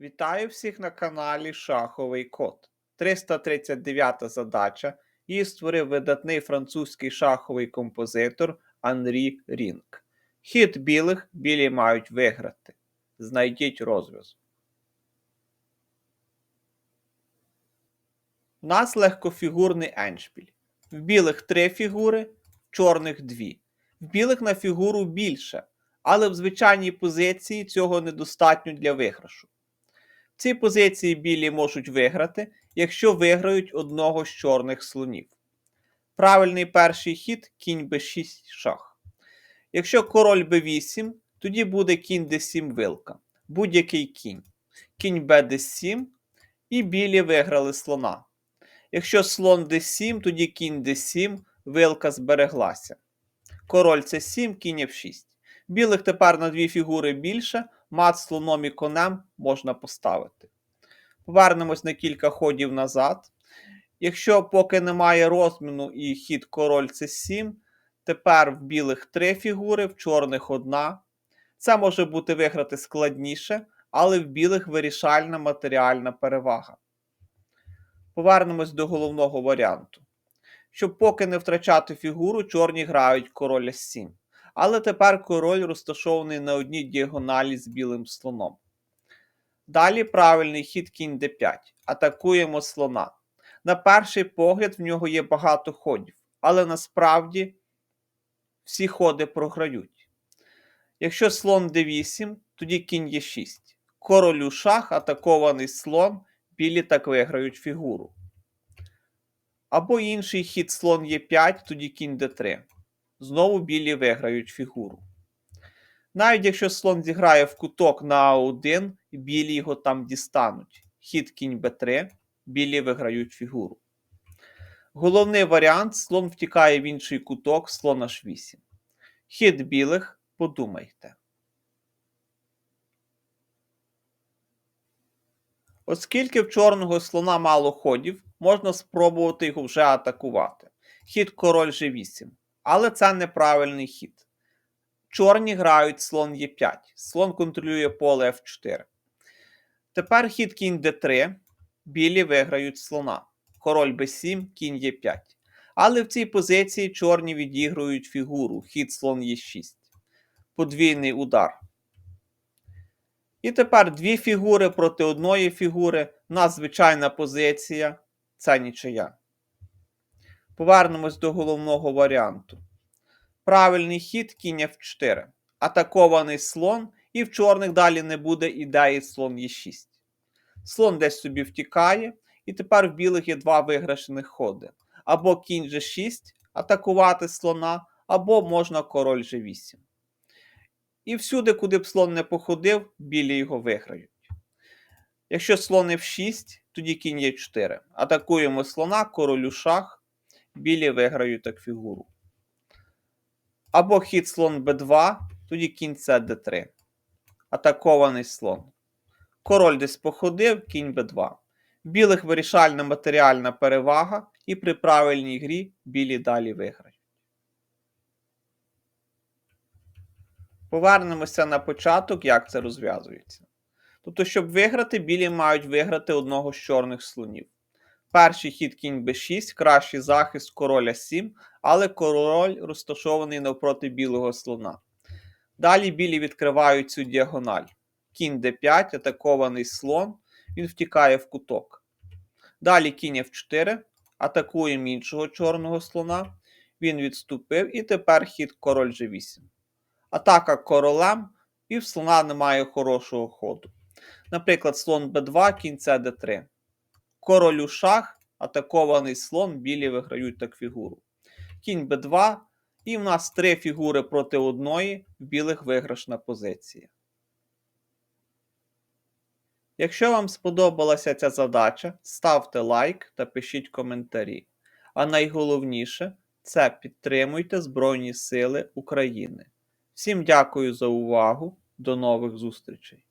Вітаю всіх на каналі Шаховий Код. 339 задача. Її створив видатний французький шаховий композитор Анрі Рінг. Хід білих білі мають виграти. Знайдіть розв'язок. У нас легкофігурний еншпіль. В білих три фігури, в чорних дві. В білих на фігуру більше, але в звичайній позиції цього недостатньо для виграшу. В цій позиції білі можуть виграти, якщо виграють одного з чорних слонів. Правильний перший хід кінь b6 шах. Якщо король b8, тоді буде кінь d7 вилка. Будь-який кінь. Кінь bd7 і білі виграли слона. Якщо слон d7, тоді кінь d7, вилка збереглася. Король c7, кінь f6. Білих тепер на дві фігури більше, мат слоном і конем можна поставити. Повернемось на кілька ходів назад. Якщо поки немає розміну і хід король c7, тепер в білих три фігури, в чорних одна. Це може бути виграти складніше, але в білих вирішальна матеріальна перевага. Повернемось до головного варіанту. Щоб поки не втрачати фігуру, чорні грають король s7. Але тепер король розташований на одній діагоналі з білим слоном. Далі правильний хід кінь d5. Атакуємо слона. На перший погляд в нього є багато ходів, але насправді всі ходи програють. Якщо слон d8, тоді кінь є 6. Королю шах, атакований слон, білі так виграють фігуру. Або інший хід слон Е5, тоді кінь d3. Знову білі виграють фігуру. Навіть якщо слон зіграє в куток на А1, білі його там дістануть. Хід кінь Б3, білі виграють фігуру. Головний варіант слон втікає в інший куток, слон H8. Хід білих подумайте. Оскільки в чорного слона мало ходів, можна спробувати його вже атакувати. Хід король G8. Але це неправильний хід. Чорні грають слон Е5. Слон контролює поле F4. Тепер хід кінь d3. Білі виграють слона. Король b7, кінь Е5. Але в цій позиції чорні відігрують фігуру. Хід слон Е6. Подвійний удар. І тепер дві фігури проти одної фігури. Надзвичайна позиція. Це нічия. Повернемось до головного варіанту. Правильний хід кінь F4. Атакований слон, і в чорних далі не буде ідеї слон Е6. Слон десь собі втікає, і тепер в білих є два виграшних ходи. Або кінь G6 атакувати слона, або можна король G8. І всюди, куди б слон не походив, білі його виграють. Якщо слон F6, тоді кінь Е4. Атакуємо слона, королю шах білі виграють так фігуру. Або хід слон b2, тоді кінь c d3. Атакований слон. Король десь походив, кінь b2. Білих вирішальна матеріальна перевага, і при правильній грі білі далі виграють. Повернемося на початок, як це розв'язується. Тобто, щоб виграти, білі мають виграти одного з чорних слонів. Перший хід кінь b6, кращий захист короля 7, але король розташований навпроти білого слона. Далі білі відкривають цю діагональ. Кінь d5, атакований слон, він втікає в куток. Далі кінь f4, атакуємо іншого чорного слона. Він відступив, і тепер хід король g8. Атака королем, і в слона немає хорошого ходу. Наприклад, слон b2, кінь c d3. Королю шах, атакований слон, білі виграють так фігуру. Кінь Б2, і в нас три фігури проти одної, в білих виграшна позиція. Якщо вам сподобалася ця задача, ставте лайк та пишіть коментарі. А найголовніше це підтримуйте Збройні Сили України. Всім дякую за увагу. До нових зустрічей!